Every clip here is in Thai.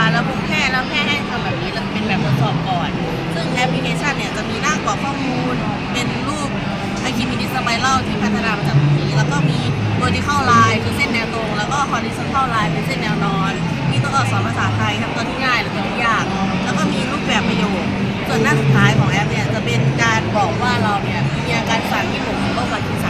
าบาลแล้วพบแพทย์แล้วแพทย์ให้ทำแบบนี้แล้วเป็นแบบทดสอบก่อน ซึ่งแอปพลิเคชันเนี่ยจะมีหน้ากรอกข้อมูล เป็นรูปไอคิมินิสไปรัลที่พัฒนามาจากตรงนี้ แล้วก็มี vertical line คือเส้นแนวตรง แล้วก็ horizontal line เป็นเส้นแนวนอน มีตัวอักษรภาษาไทยทั้งตัวที่ง่ายและตัวที่ยาก แล้วก็มีรูปแบบประโยค ส่วนหน้าสุดท้ายของแอปเนี่ยจะเป็นการบอกว่าเราเนี่ยมีอาการสั่นที่ผมโรคพาร์กินสันไหมอัน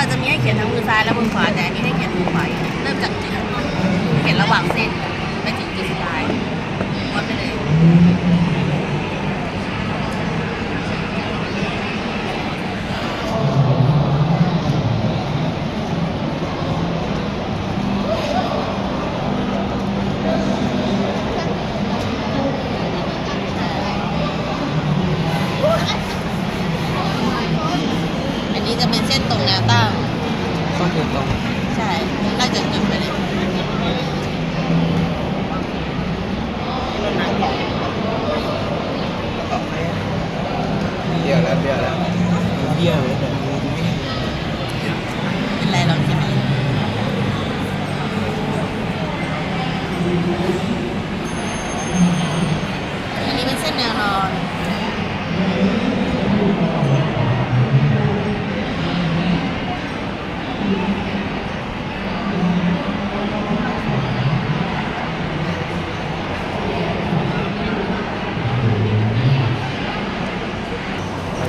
ริงๆในแอปอาจะมีให้เขียนทั้งมือซ้ายและมือขวาแต่อันนี้ให้เขียนมือขวาเริ่มจากจุดเขียนระหว่างเส้นไปถึงจุดสุดท้ายวัดไปเลย อันนี้จะเป็ นเส้นตรงแนตั้งก็คือตรงใช่ไล่จากจุดไปเลยเบี้ยวแล้วเบี้ยวแล้วเบี้ยวเลยเป็นไรเราคิดไม่อันนี้เป็นเส้นแนวนอน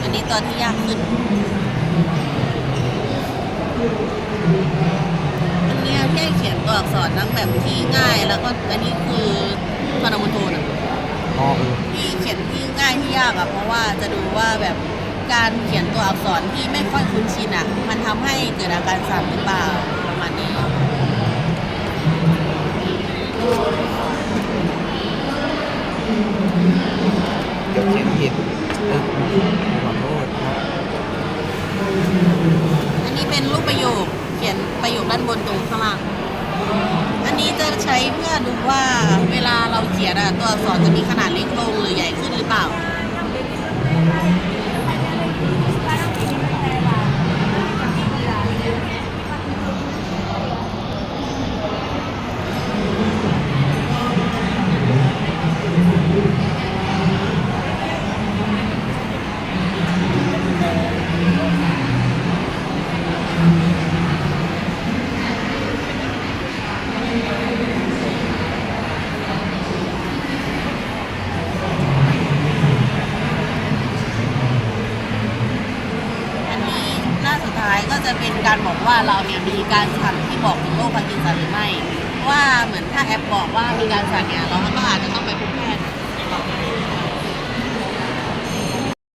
อันนี้ ตัวที่ยากขึ้นอันเนี้ยแค่เขียนตัวอักษรทั้งแบบที่ง่าย แล้วก็อันนี้คือพนมโทนอะอ๋อเออที่เขียนที่ง่ายที่ยากอะเพราะว่าจะดูว่าแบบการเขียนตัวอักษรที่ไม่ค่อยคุ้นชินอะมันทำให้เกิดอาการสั่นหรือเปล่าประมาณนี้เดี๋ยวเขียนผิดเออขอโทษครับ อันนี้เป็นรูปประโยค เขียนประโยคด้านบนตรงข้างล่าง อันนี้จะใช้เพื่อดูว่าเวลาเราเขียนอะตัวอักษรจะมีขนาดเล็กลงหรือใหญ่ขึ้นหรือเปล่า ท้ายก็จะเป็นการบอกว่าเราเนี่ยมีการสั่งที่บอกถึงโรคพาร์กินสันหรือไม่ ว่าเหมือนถ้าแอปบอกว่ามีการสั่งเนี่ยเราก็อาจจะต้องไปพบแพทย์